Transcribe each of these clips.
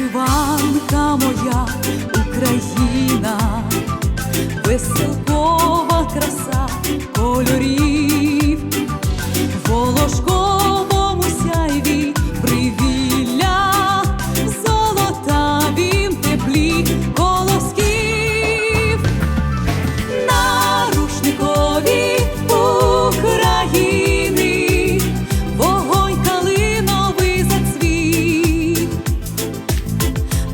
Вишиванка моя Україна.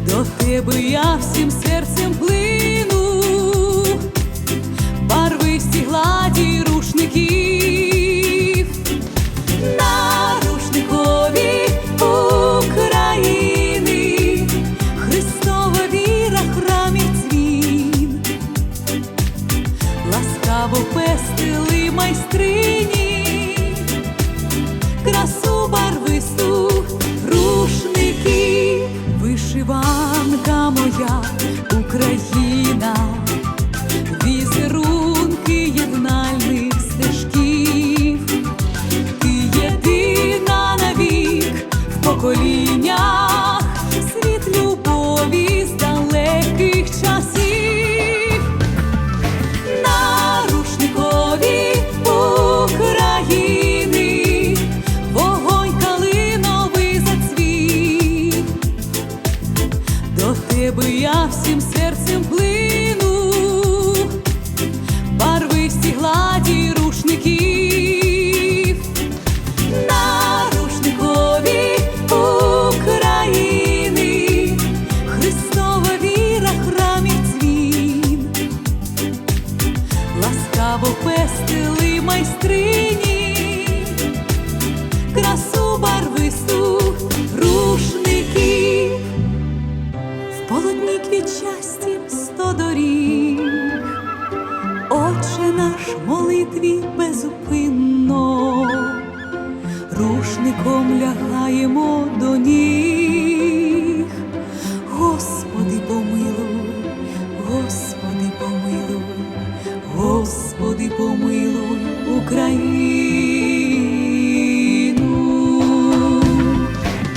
До тебе я всім серцем плину, барви всі гладі рушників, на рушникові України, Христова віра, храмів дзвін, ласкаво пестили майстрині, світ любові з далеких часів. На рушникові України, вогонь калиновий зацвіт. До тебе я всім серцем плину, ласкаво пестили майстрині, красу барвисту рушників, в полотні квітчасті сто доріг, Отче наш молитві безупинно, рушником лягаємо до ніг. Україні.